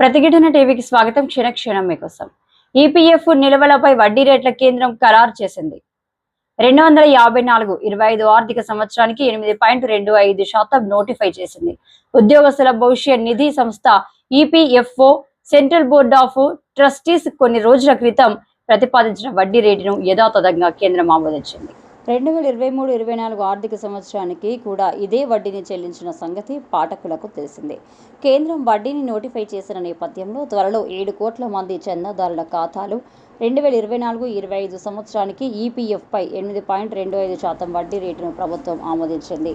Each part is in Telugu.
ప్రతిఘటన టీవీకి స్వాగతం క్షణక్షణం మీకోసం. ఈపీఎఫ్ నిల్వలపై వడ్డీ రేట్ల కేంద్రం ఖరారు చేసింది. రెండు వందల యాభై నాలుగు ఇరవై ఐదు ఆర్థిక సంవత్సరానికి ఎనిమిది పాయింట్ రెండు ఐదు శాతం నోటిఫై చేసింది. ఉద్యోగస్తుల భవిష్య నిధి సంస్థ EPFO central board of trustees కొన్ని రోజుల క్రితం ప్రతిపాదించిన వడ్డీ రేటును యథాతథంగా కేంద్రం ఆమోదించింది. రెండు వేల ఇరవై మూడు ఇరవై నాలుగు ఆర్థిక సంవత్సరానికి కూడా ఇదే వడ్డీని చెల్లించిన సంగతి పాఠకులకు తెలిసిందే. కేంద్రం వడ్డీని నోటిఫై చేసిన నేపథ్యంలో త్వరలో ఏడు కోట్ల మంది చందాదారుల ఖాతాలు రెండు వేల ఇరవై నాలుగు ఇరవై ఐదు సంవత్సరానికి ఈపీఎఫ్పై ఎనిమిది పాయింట్ రెండు ఐదు శాతం వడ్డీ రేటును ప్రభుత్వం ఆమోదించింది.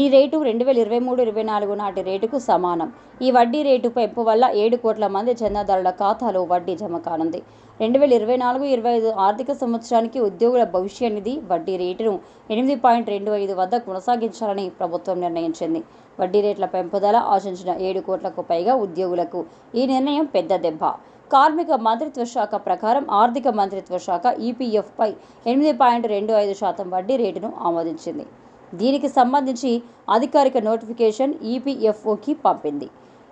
ఈ రేటు రెండు వేల ఇరవై మూడు ఇరవై నాలుగు నాటి రేటుకు సమానం. ఈ వడ్డీ రేటు పెంపు వల్ల ఏడు కోట్ల మంది చందాదారుల ఖాతాలో వడ్డీ జమ కానుంది. రెండు వేల ఇరవై నాలుగు ఇరవై ఐదు ఆర్థిక సంవత్సరానికి ఉద్యోగుల భవిష్య నిధి వడ్డీ రేటును ఎనిమిది పాయింట్ రెండు ఐదు వద్ద కొనసాగించాలని ప్రభుత్వం నిర్ణయించింది. వడ్డీ రేట్ల పెంపుదల ఆశించిన ఏడు కోట్లకు పైగా ఉద్యోగులకు ఈ నిర్ణయం పెద్ద దెబ్బ. కార్మిక మంత్రిత్వ శాఖ ప్రకారం ఆర్థిక మంత్రిత్వ శాఖ ఈపీఎఫ్పై ఎనిమిది పాయింట్ రెండు ఐదు శాతం వడ్డీ రేటును ఆమోదించింది. దీనికి సంబంధించి అధికారిక నోటిఫికేషన్ ఈపీఎఫ్ఓకి పంపింది.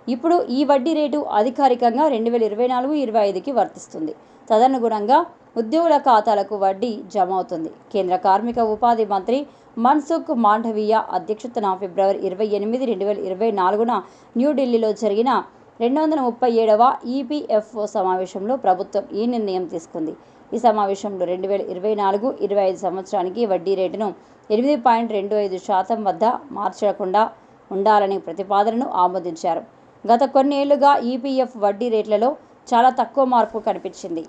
ఇప్పుడు ఈ వడ్డీ రేటు అధికారికంగా రెండు వేల ఇరవై నాలుగు ఇరవై ఐదుకి వర్తిస్తుంది. తదనుగుణంగా ఉద్యోగుల ఖాతాలకు వడ్డీ జమ అవుతుంది కేంద్ర కార్మిక ఉపాధి మంత్రి మన్సుఖ్ మాండవీయ అధ్యక్షతన ఫిబ్రవరి ఇరవై ఎనిమిది రెండు వేల ఇరవై నాలుగున న్యూఢిల్లీలో జరిగిన రెండు వందల ముప్పై ఏడవ ఈపీఎఫ్ఓ సమావేశంలో ప్రభుత్వం ఈ నిర్ణయం తీసుకుంది. ఈ సమావేశంలో రెండు వేల ఇరవై నాలుగు ఇరవై ఐదు సంవత్సరానికి వడ్డీ రేటును ఎనిమిది పాయింట్ రెండు ఐదు శాతం వద్ద మార్చకుండా ఉండాలని ప్రతిపాదనను ఆమోదించారు. గత కొన్నేళ్ళుగా ఈపీఎఫ్ వడ్డీ రేట్లలో చాలా తక్కువ మార్పు కనిపించింది.